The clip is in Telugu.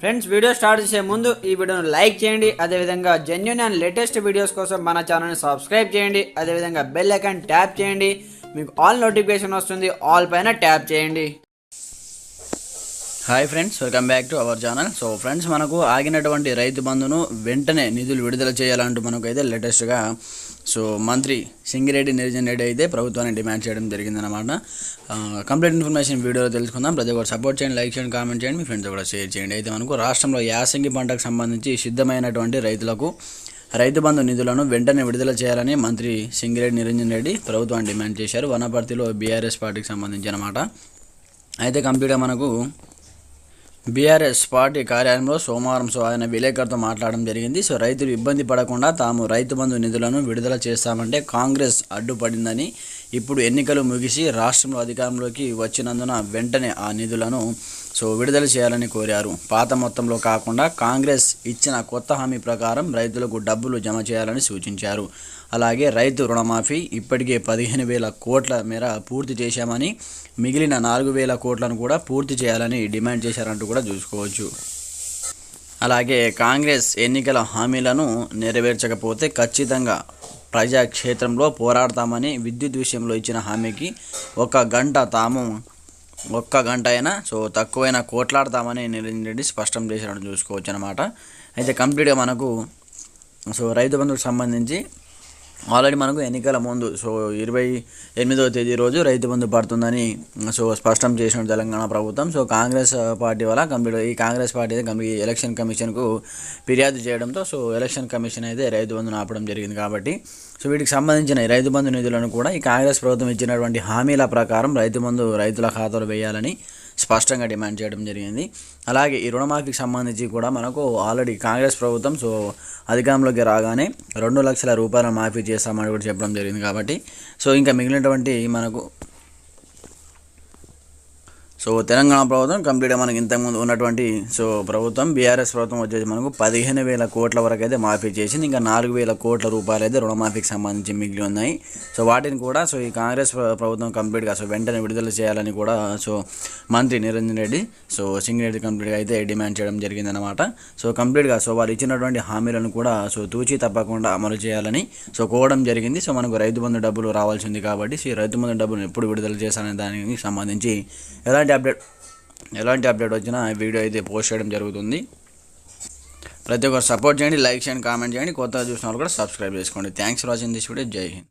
ఫ్రెండ్స్ వీడియో స్టార్ట్ చేసే ముందు ఈ వీడియోను లైక్ చేయండి. అదేవిధంగా జెన్యున్ అండ్ లేటెస్ట్ వీడియోస్ కోసం మన ఛానల్ని సబ్స్క్రైబ్ చేయండి. అదేవిధంగా బెల్ ఐకాన్ ట్యాప్ చేయండి. మీకు ఆల్ నోటిఫికేషన్ వస్తుంది. ఆల్ పైన ట్యాప్ చేయండి. Hi friends welcome back to our channel so friends మనకు ఆగినటువంటి రైతు బంధును వెంటనే నిధులు విడుదల చేయాలంటూ మనకు అయితే లేటెస్ట్గా సో మంత్రి సింగిరెడ్డి నిరంజన్ రెడ్డి అయితే ప్రభుత్వాన్ని డిమాండ్ చేయడం జరిగిందనమాట కంప్లీట్ ఇన్ఫర్మేషన్ వీడియోలో తెలుసుకుందాం. ప్రతి ఒక్కరు సపోర్ట్ చేయండి లైక్ చేయండి కామెంట్ చేయండి. మీ ఫ్రెండ్స్ కూడా షేర్ చేయండి. అయితే మనకు రాష్ట్రంలో యాసంగి పంటకు సంబంధించి సిద్ధమైనటువంటి రైతులకు రైతు బంధు నిధులను వెంటనే విడుదల చేయాలని మంత్రి సింగిరెడ్డి నిరంజన్ రెడ్డి ప్రభుత్వాన్ని డిమాండ్ చేశారు. వనపర్తిలో బీఆర్ఎస్ పార్టీకి సంబంధించి అనమాట అయితే కంప్లీట్గా మనకు బీఆర్ఎస్ పార్టీ కార్యాలయంలో సోమవారం సో ఆయన విలేకరుతో మాట్లాడడం జరిగింది. సో రైతులు ఇబ్బంది పడకుండా తాము రైతు బంధు నిధులను విడుదల చేస్తామంటే కాంగ్రెస్ అడ్డుపడిందని ఇప్పుడు ఎన్నికలు ముగిసి రాష్ట్రంలో అధికారంలోకి వచ్చినందున వెంటనే ఆ నిధులను సో విడుదల చేయాలని కోరారు. పాత మొత్తంలో కాకుండా కాంగ్రెస్ ఇచ్చిన కొత్త హామీ ప్రకారం రైతులకు డబ్బులు జమ చేయాలని సూచించారు. అలాగే రైతు రుణమాఫీ ఇప్పటికే పదిహేను వేల కోట్ల మేర పూర్తి చేశామని మిగిలిన నాలుగు వేల కోట్లను కూడా పూర్తి చేయాలని డిమాండ్ చేశారంటూ కూడా చూసుకోవచ్చు. అలాగే కాంగ్రెస్ ఎన్నికల హామీలను నెరవేర్చకపోతే ఖచ్చితంగా ప్రజాక్షేత్రంలో పోరాడతామని విద్యుత్ విషయంలో ఇచ్చిన హామీకి ఒక గంట తాము ఒక్క గంట అయినా సో తక్కువైనా కోట్లాడతామని నిరంజన్ రెడ్డి స్పష్టం చేసినట్టు చూసుకోవచ్చు అనమాట అయితే కంప్లీట్గా మనకు సో రైతు బంధుకు సంబంధించి ఆల్రెడీ మనకు ఎన్నికల ముందు సో ఇరవై ఎనిమిదవ తేదీ రోజు రైతు బంధు పడుతుందని సో స్పష్టం చేసిన తెలంగాణ ప్రభుత్వం. సో కాంగ్రెస్ పార్టీ వల్ల కంప్లీట్ ఈ కాంగ్రెస్ పార్టీ అయితే ఎలక్షన్ కమిషన్కు ఫిర్యాదు చేయడంతో సో ఎలక్షన్ కమిషన్ అయితే రైతు బంధును ఆపడం జరిగింది కాబట్టి. సో వీటికి సంబంధించిన రైతు బంధు నిధులను కూడా ఈ కాంగ్రెస్ ప్రభుత్వం ఇచ్చినటువంటి హామీల ప్రకారం రైతు బంధు రైతుల ఖాతాలో వేయాలని స్పష్టంగా డిమాండ్ చేయడం జరిగింది. అలాగే ఈ రుణమాఫీకి సంబంధించి కూడా మనకు ఆల్రెడీ కాంగ్రెస్ ప్రభుత్వం సో అధికారంలోకి రాగానే రెండు లక్షల రూపాయల మాఫీ చేస్తామని కూడా చెప్పడం జరిగింది కాబట్టి సో ఇంకా మిగిలినటువంటి మనకు సో తెలంగాణ ప్రభుత్వం కంప్లీట్గా మనకి ఇంతకుముందు ఉన్నటువంటి సో ప్రభుత్వం బీఆర్ఎస్ ప్రభుత్వం వచ్చేసి మనకు పదిహేను వేల కోట్ల వరకు అయితే మాఫీ చేసింది. ఇంకా నాలుగు వేల కోట్ల రూపాయలు అయితే రుణమాఫీకి సంబంధించి మిగిలి ఉన్నాయి. సో వాటిని కూడా సో ఈ కాంగ్రెస్ ప్రభుత్వం కంప్లీట్గా సో వెంటనే విడుదల చేయాలని కూడా సో మంత్రి నిరంజన్ రెడ్డి సో సింగిరెడ్డి కంప్లీట్గా అయితే డిమాండ్ చేయడం జరిగిందనమాట సో కంప్లీట్గా సో వాళ్ళు ఇచ్చినటువంటి హామీలను కూడా సో తూచి తప్పకుండా అమలు చేయాలని సో కోవడం జరిగింది. సో మనకు రైతు బంధు డబ్బులు రావాల్సింది కాబట్టి సో రైతు బంధు డబ్బులు ఎప్పుడు విడుదల చేశారనే దానికి సంబంధించి ఎలాంటి అప్డేట్ ఎలాంటి అప్డేట్ వచ్చినా వీడియో అయితే పోస్ట్ చేయడం జరుగుతుంది. ప్రతి ఒక్కరు సపోర్ట్ చేయండి లైక్ చేయండి కామెంట్ చేయండి. కొత్తగా చూసిన వాళ్ళు కూడా సబ్స్క్రైబ్ చేసుకోండి. Thanks for watching this video. జై హింద్.